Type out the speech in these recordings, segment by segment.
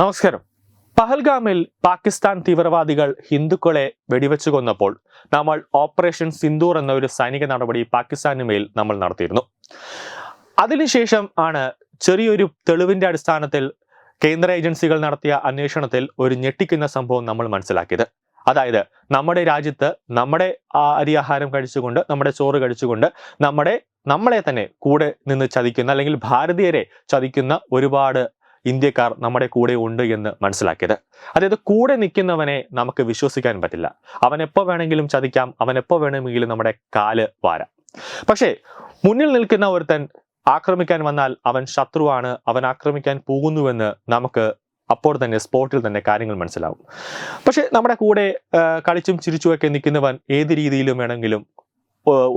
നമസ്കാരം. പഹൽഗാമിൽ പാകിസ്ഥാൻ തീവ്രവാദികൾ ഹിന്ദുക്കളെ വെടിവെച്ചു കൊന്നപ്പോൾ നമ്മൾ ഓപ്പറേഷൻ സിന്ദൂർ എന്ന ഒരു സൈനിക നടപടി പാകിസ്ഥാന് മേൽ നമ്മൾ നടത്തിയിരുന്നു. അതിനുശേഷം ആണ് ചെറിയൊരു തെളിവിന്റെ അടിസ്ഥാനത്തിൽ കേന്ദ്ര ഏജൻസികൾ നടത്തിയ അന്വേഷണത്തിൽ ഒരു ഞെട്ടിക്കുന്ന സംഭവം നമ്മൾ മനസ്സിലാക്കിയത്. അതായത് നമ്മുടെ രാജ്യത്ത് നമ്മുടെ ആ അരി ആഹാരം കഴിച്ചുകൊണ്ട് നമ്മുടെ ചോറ് കഴിച്ചുകൊണ്ട് നമ്മുടെ നമ്മളെ തന്നെ കൂടെ നിന്ന് ചതിക്കുന്ന അല്ലെങ്കിൽ ഭാരതീയരെ ചതിക്കുന്ന ഒരുപാട് ഇന്ത്യക്കാർ നമ്മുടെ കൂടെ ഉണ്ട് എന്ന് മനസ്സിലാക്കിയത്. അതായത് കൂടെ നിൽക്കുന്നവനെ നമുക്ക് വിശ്വസിക്കാൻ പറ്റില്ല. അവൻ എപ്പോൾ വേണമെങ്കിലും ചതിക്കാം അവൻ എപ്പോൾ വേണമെങ്കിലും നമ്മുടെ കാൽ വാരാം. പക്ഷേ മുന്നിൽ നിൽക്കുന്ന ഒരുത്തൻ ആക്രമിക്കാൻ വന്നാൽ അവൻ ശത്രുവാണ് അവൻ ആക്രമിക്കാൻ പോകുന്നുവെന്ന് നമുക്ക് അപ്പോൾ തന്നെ സ്പോട്ടിൽ തന്നെ കാര്യങ്ങൾ മനസ്സിലാവും. പക്ഷേ നമ്മുടെ കൂടെ കളിച്ചും ചിരിച്ചുമൊക്കെ നിൽക്കുന്നവൻ ഏത് രീതിയിലും വേണമെങ്കിലും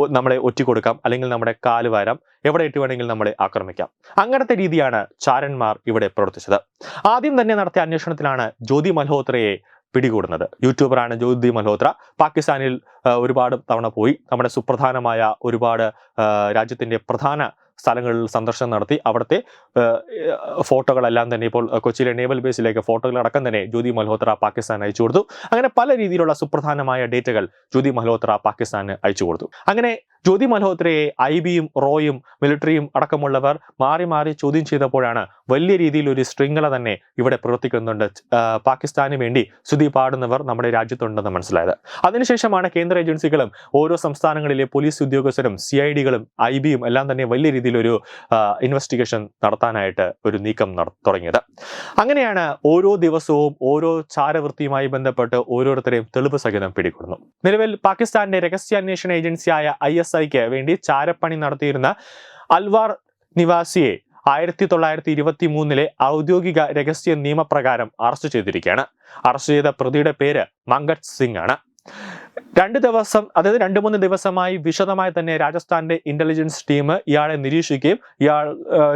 നമ്മളെ ഒറ്റിക്കൊടുക്കാം. അല്ലെങ്കിൽ നമ്മുടെ കാൽ വാരാം. എവിടെ ഇട്ട് വേണമെങ്കിൽ നമ്മളെ ആക്രമിക്കാം. അങ്ങനത്തെ രീതിയാണ് ചാരന്മാർ ഇവിടെ പ്രവർത്തിച്ചത്. ആദ്യം തന്നെ നടത്തിയ അന്വേഷണത്തിലാണ് ജ്യോതി മൽഹോത്രയെ പിടികൂടുന്നത്. യൂട്യൂബറാണ് ജ്യോതി മൽഹോത്ര. പാകിസ്ഥാനിൽ ഒരുപാട് തവണ പോയി. നമ്മുടെ സുപ്രധാനമായ ഒരുപാട് രാജ്യത്തിന്റെ പ്രധാന സ്ഥലങ്ങളിൽ സന്ദർശനം നടത്തി. അവിടുത്തെ ഫോട്ടോകളെല്ലാം തന്നെ ഇപ്പോൾ കൊച്ചിയിലെ നേവൽ ബേസിലേക്ക് ഫോട്ടോകളടക്കം തന്നെ ജ്യോതി മൽഹോത്ര പാകിസ്ഥാൻ അയച്ചു കൊടുത്തു. അങ്ങനെ പല രീതിയിലുള്ള സുപ്രധാനമായ ഡേറ്റകൾ ജ്യോതി മൽഹോത്ര പാകിസ്ഥാന് അയച്ചു കൊടുത്തു. അങ്ങനെ ജ്യോതി മൽഹോത്രയെ ഐ ബിയും റോയും മിലിറ്ററിയും അടക്കമുള്ളവർ മാറി മാറി ചോദ്യം ചെയ്തപ്പോഴാണ് വലിയ രീതിയിൽ ഒരു ശൃംഖല തന്നെ ഇവിടെ പ്രവർത്തിക്കുന്നുണ്ട്. പാകിസ്ഥാന് വേണ്ടി സ്തുതി പാടുന്നവർ നമ്മുടെ രാജ്യത്തുണ്ടെന്ന് മനസ്സിലായത്. അതിനുശേഷമാണ് കേന്ദ്ര ഏജൻസികളും ഓരോ സംസ്ഥാനങ്ങളിലെ പോലീസ് ഉദ്യോഗസ്ഥരും സി ഐ ഡികളും ഐ ബിയും എല്ലാം തന്നെ വലിയ രീതിയിലൊരു ഇൻവെസ്റ്റിഗേഷൻ നടത്താനായിട്ട് ഒരു നീക്കം തുടങ്ങിയത്. അങ്ങനെയാണ് ഓരോ ദിവസവും ഓരോ ചാരവൃത്തിയുമായി ബന്ധപ്പെട്ട് ഓരോരുത്തരെയും തെളിവ് സഹിതം പിടികൂടുന്നു. നിലവിൽ പാകിസ്ഥാന്റെ രഹസ്യാന്വേഷണ ഏജൻസിയായ ഐ എസ് ഐക്ക് വേണ്ടി ചാരപ്പണി നടത്തിയിരുന്ന അൽവാർ നിവാസിയെ ആയിരത്തി തൊള്ളായിരത്തി ഇരുപത്തി മൂന്നിലെ ഔദ്യോഗിക രഹസ്യ നിയമപ്രകാരം അറസ്റ്റ് ചെയ്തിരിക്കുകയാണ്. അറസ്റ്റ് ചെയ്ത പ്രതിയുടെ പേര് മങ്കത് സിംഗ് ആണ്. രണ്ട് ദിവസം അതായത് രണ്ട് മൂന്ന് ദിവസമായി വിശദമായി തന്നെ രാജസ്ഥാന്റെ ഇന്റലിജൻസ് ടീം ഇയാളെ നിരീക്ഷിക്കുകയും ഇയാൾ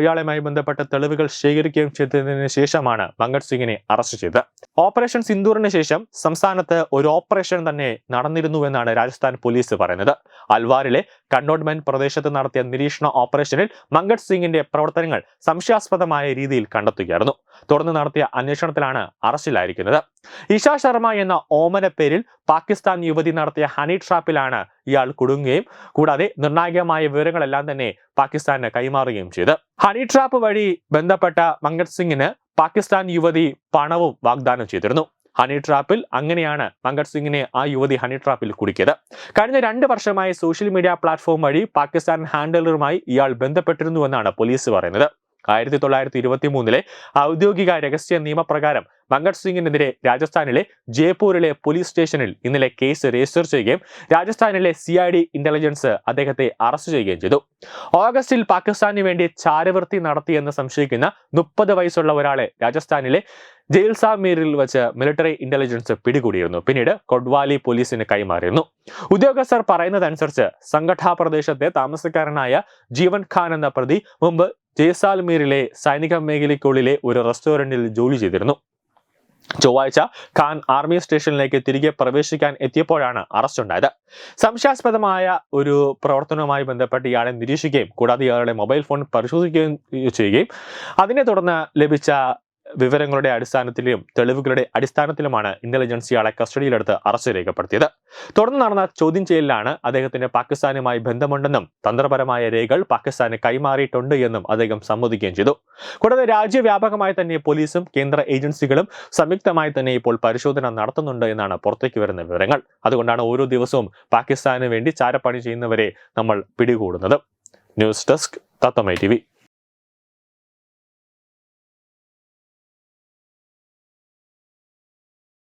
ഇയാളുമായി ബന്ധപ്പെട്ട തെളിവുകൾ ശേഖരിക്കുകയും ചെയ്തതിന് ശേഷമാണ് മങ്കട് സിംഗിനെ അറസ്റ്റ് ചെയ്തത്. ഓപ്പറേഷൻ സിന്ദൂറിന് ശേഷം സംസ്ഥാനത്ത് ഒരു ഓപ്പറേഷൻ തന്നെ നടന്നിരുന്നു എന്നാണ് രാജസ്ഥാൻ പോലീസ് പറയുന്നത്. അൽവാറിലെ കണ്ടോൺമെന്റ് പ്രദേശത്ത് നടത്തിയ നിരീക്ഷണ ഓപ്പറേഷനിൽ മങ്കട് സിംഗിന്റെ പ്രവർത്തനങ്ങൾ സംശയാസ്പദമായ രീതിയിൽ കണ്ടെത്തുകയായിരുന്നു. തുടർന്ന് നടത്തിയ അന്വേഷണത്തിലാണ് അറസ്റ്റിലായിരിക്കുന്നത് ഇഷ ശർമ്മ എന്ന ഓമന പേരിൽ പാകിസ്ഥാൻ യുവതി നടത്തിയ ഹണി ട്രാപ്പിലാണ് ഇയാൾ കുടുങ്ങുകയും കൂടാതെ നിർണായകമായ വിവരങ്ങളെല്ലാം തന്നെ പാകിസ്ഥാന് കൈമാറുകയും ചെയ്ത്. ഹണി ട്രാപ്പ് വഴി ബന്ധപ്പെട്ട മങ്കത് സിംഗിന് പാകിസ്ഥാൻ യുവതി പണവും വാഗ്ദാനം ചെയ്തിരുന്നു. ഹണി ട്രാപ്പിൽ അങ്ങനെയാണ് മങ്കത് സിംഗിനെ ആ യുവതി ഹണി ട്രാപ്പിൽ കുടുക്കിയത്. കഴിഞ്ഞ രണ്ട് വർഷമായി സോഷ്യൽ മീഡിയ പ്ലാറ്റ്ഫോം വഴി പാകിസ്ഥാൻ ഹാൻഡലറുമായി ഇയാൾ ബന്ധപ്പെട്ടിരുന്നുവെന്നാണ് പോലീസ് പറയുന്നത്. ആയിരത്തി തൊള്ളായിരത്തി ഇരുപത്തി മൂന്നിലെ ഔദ്യോഗിക രഹസ്യ നിയമപ്രകാരം മങ്കത് സിംഗിനെതിരെ രാജസ്ഥാനിലെ ജയ്പൂരിലെ പോലീസ് സ്റ്റേഷനിൽ ഇന്നലെ കേസ് രജിസ്റ്റർ ചെയ്യുകയും രാജസ്ഥാനിലെ സി ഐ ഡി ഇന്റലിജൻസ് അദ്ദേഹത്തെ അറസ്റ്റ് ചെയ്യുകയും ചെയ്തു. ഓഗസ്റ്റിൽ പാകിസ്ഥാനു വേണ്ടി ചാരവൃത്തി നടത്തിയെന്ന് സംശയിക്കുന്ന മുപ്പത് വയസ്സുള്ള ഒരാളെ രാജസ്ഥാനിലെ ജയിൽ ജയിൽസാമീറിൽ വെച്ച് മിലിറ്ററി ഇന്റലിജൻസ് പിടികൂടിയിരുന്നു. പിന്നീട് കൊഡ്വാലി പോലീസിന് കൈമാറിയിരുന്നു. ഉദ്യോഗസ്ഥർ പറയുന്നതനുസരിച്ച് സംഘടാ പ്രദേശത്തെ താമസക്കാരനായ ജീവൻ ഖാൻ എന്ന പ്രതി മുമ്പ് ജയ്സാൽമീറിലെ സൈനിക മേഖലയ്ക്കുള്ളിലെ ഒരു റെസ്റ്റോറന്റിൽ ജോലി ചെയ്തിരുന്നു. ചൊവ്വാഴ്ച ഖാൻ ആർമി സ്റ്റേഷനിലേക്ക് തിരികെ പ്രവേശിക്കാൻ എത്തിയപ്പോഴാണ് അറസ്റ്റ് ഉണ്ടായത്. സംശയാസ്പദമായ ഒരു പ്രവർത്തനവുമായി ബന്ധപ്പെട്ട് ഇയാളെ നിരീക്ഷിക്കുകയും കൂടാതെ ഇയാളുടെ മൊബൈൽ ഫോൺ പരിശോധിക്കുകയും ചെയ്യുകയും അതിനെ തുടർന്ന് ലഭിച്ച വിവരങ്ങളുടെ അടിസ്ഥാനത്തിലും തെളിവുകളുടെ അടിസ്ഥാനത്തിലുമാണ് ഇന്റലിജൻസ് ഇയാളെ കസ്റ്റഡിയിലെടുത്ത് അറസ്റ്റ് രേഖപ്പെടുത്തിയത്. തുടർന്ന് നടന്ന ചോദ്യം ചെയ്യലിലാണ് അദ്ദേഹത്തിന് പാകിസ്ഥാനുമായി ബന്ധമുണ്ടെന്നും തന്ത്രപരമായ രേഖകൾ പാകിസ്ഥാന് കൈമാറിയിട്ടുണ്ട് എന്നും അദ്ദേഹം സമ്മതിക്കുകയും ചെയ്തു. കൂടാതെ രാജ്യവ്യാപകമായി തന്നെ പോലീസും കേന്ദ്ര ഏജൻസികളും സംയുക്തമായി തന്നെ ഇപ്പോൾ പരിശോധന നടത്തുന്നുണ്ട് എന്നാണ് പുറത്തേക്ക് വരുന്ന വിവരങ്ങൾ. അതുകൊണ്ടാണ് ഓരോ ദിവസവും പാകിസ്ഥാന് വേണ്ടി ചാരപ്പണി ചെയ്യുന്നവരെ നമ്മൾ പിടികൂടുന്നത്. ന്യൂസ് ഡെസ്ക് തത്തമൈ ടി